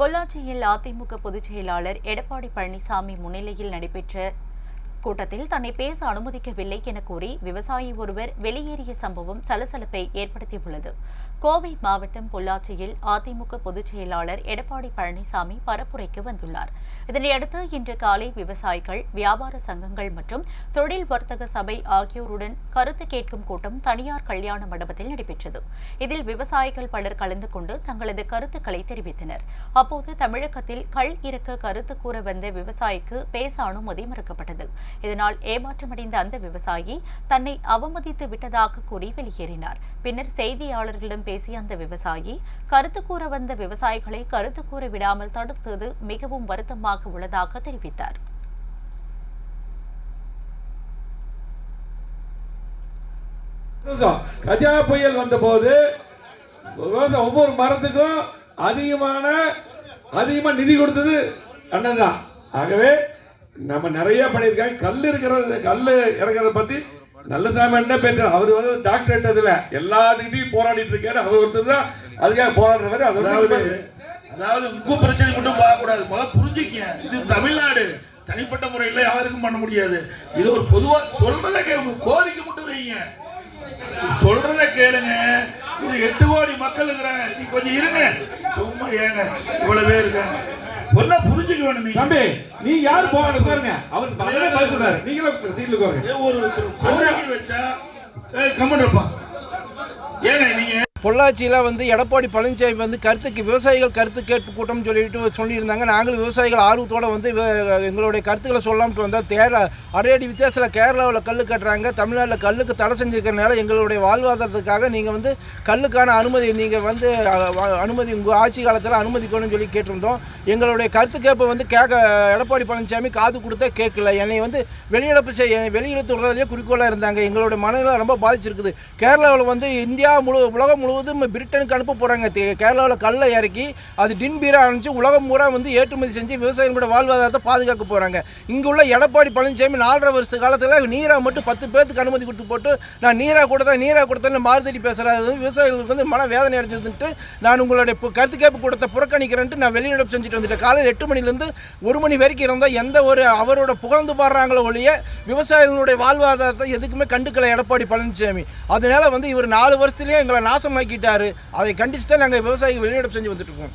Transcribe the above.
பொள்ளாச்சியில் அதிமுக பொதுச் செயலாளர் எடப்பாடி பழனிசாமி முன்னிலையில் நடைபெற்ற கூட்டத்தில் தன்னை பேச அனுமதிக்கவில்லை என கூறி விவசாயி ஒருவர் வெளியேறிய சம்பவம் சலசலப்பை ஏற்படுத்தியுள்ளது. கோவை மாவட்டம் பொள்ளாச்சியில் அதிமுக பொதுச் செயலாளர் எடப்பாடி பழனிசாமி பரப்புரைக்கு வந்துள்ளார். இதனையடுத்து இன்று காலை விவசாயிகள் வியாபார சங்கங்கள் மற்றும் தொழில் வர்த்தக சபை ஆகியோருடன் கருத்து கேட்கும் கூட்டம் தனியார் கல்யாண மண்டபத்தில் நடைபெற்றது. இதில் விவசாயிகள் பலர் கலந்து கொண்டு தங்களது கருத்துக்களை தெரிவித்தனர். அப்போது தமிழகத்தில் கள் இறக்க கருத்து கூற வந்த விவசாயிக்கு பேச அனுமதி மறுக்கப்பட்டது. இதனால் ஏமாற்றமடைந்த அந்த விவசாயி தன்னை அவமதித்து விட்டதாக கூறி வெளியேறினார். பின்னர் செய்தியாளர்களிடம் பேசிய அந்த விவசாயி கருத்து கூற வந்த விவசாயிகளை கருத்து கூற விடாமல் தடுத்தது மிகவும் வருத்தமாக உள்ளதாக தெரிவித்தார். கஜா புயல் வந்தபோது ஒவ்வொரு மரத்துக்கும் அதிகமான அதிகமாக நிதி கொடுத்தது அண்ணன் தான். ஆகவே நம்ம நிறைய பண்ணியிருக்காங்க. கல் இருக்கிறது கல் இறக்கிறத பத்தி நல்ல சாமி என்ன பேச்சு அவர் வந்து டாக்டரேட் அதுல எல்லாத்துக்கிட்டையும் போராடிட்டு இருக்காரு. அவர் ஒருத்தர் தான் அதுக்காக போராடுறவர் அதாவது அதாவது உங்க பிரச்சனை மட்டும் பார்க்கக்கூடாது. முதல்ல புரிஞ்சுக்கங்க. இது தமிழ்நாடு. தனிப்பட்ட முறையில் யாருக்கும் பண்ண முடியாது. இது ஒரு பொதுவா சொல்றத கேளுங்க கோரிக்கை மட்டும் வைங்க. சொல்றத கேளுங்க. இது எட்டு கோடி மக்கள் இருக்கிறாங்க நீ கொஞ்சம் இருங்க. சும்மா ஏங்க. இவ்வளவு பேர் இருக்காங்க. ஒன்னா புரிஞ்சுக்க வேணும் நீங்க. தம்பி நீ யார் போவாங்க பாருங்க. அவர் பதிலே பதில் சொன்னாரு நீங்களும் சீட்ல உட்காருங்க. ஒரு கோரிக்கை வச்சா கமெண்ட் இருப்பா. ஏங்க நீங்க பொள்ளாச்சியில் வந்து எடப்பாடி பழனிசாமி வந்து கருத்துக்கு விவசாயிகள் கருத்து கேட்பு கூட்டம்னு சொல்லிட்டு சொல்லியிருந்தாங்க. நாங்களும் விவசாயிகள் ஆர்வத்தோடு வந்து எங்களுடைய கருத்துக்களை சொல்லாமட்டு வந்தால் தேர அரையடி வித்தியாசத்தில் கேரளாவில் கல் கட்டுறாங்க தமிழ்நாட்டில் கல்லுக்கு தடை செஞ்சுக்கிறனால எங்களுடைய வாழ்வாதாரத்துக்காக நீங்கள் வந்து கல்லுக்கான அனுமதி நீங்கள் வந்து அனுமதி உங்கள் ஆட்சி காலத்தில் அனுமதிக்கணும்னு சொல்லி கேட்டிருந்தோம். எங்களுடைய கருத்து கேட்பை வந்து கேட்க எடப்பாடி பழனிசாமி காது கொடுத்தா கேட்கல. என்னை வந்து வெளியிடப்பு செய்ய வெளியிடத்து விடுறதுலேயே குறிக்கோளாக இருந்தாங்க. எங்களுடைய மனநிலை ரொம்ப பாதிச்சிருக்குது. கேரளாவில் வந்து இந்தியா முழு உலகம் முழுவதும் பிரிட்டனுக்கு அனுப்ப போகிறாங்க கேரளாவில் கல்லை இறக்கி அது டின்பீராக அனுப்பிச்சு உலகம் பூரா வந்து ஏற்றுமதி செஞ்சு விவசாயிகளோட வாழ்வாதாரத்தை பாதுகாக்க போகிறாங்க இங்கே உள்ள எடப்பாடி பழனிசாமி நாலரை வருஷ காலத்தில் நீரா மட்டும் பத்து பேர்த்துக்கு அனுமதி கொடுத்து போட்டு நான் நீரா கொடுத்தேன் நீரா கொடுத்தேன்னு மாறுதடி பேசுகிறாரு விவசாயிகளுக்கு வந்து மன வேதனை அடைஞ்சதுன்ட்டு நான் உங்களுடைய கருத்து கேட்பு கூட்டத்தை புறக்கணிக்கிறேன்ட்டு நான் வெளிநடப்பு செஞ்சுட்டு வந்துட்டேன். காலையில் எட்டு மணிலேருந்து ஒரு மணி வரைக்கும் இருந்தால் எந்த ஒரு அவரோட புகழ்ந்து பாடுறாங்களோ ஒழிய விவசாயிகளுடைய வாழ்வாதாரத்தை எதுக்குமே கண்டுக்கல எடப்பாடி பழனிசாமி. அதனால வந்து இவர் நாலு வருஷத்துலேயே எங்களை நாசமாக்கிட்டாரு அதை கண்டிச்சு தான் நாங்கள் விவசாயிகள் வெளிநடப்பு செஞ்சு வந்துட்டு இருக்கோம்.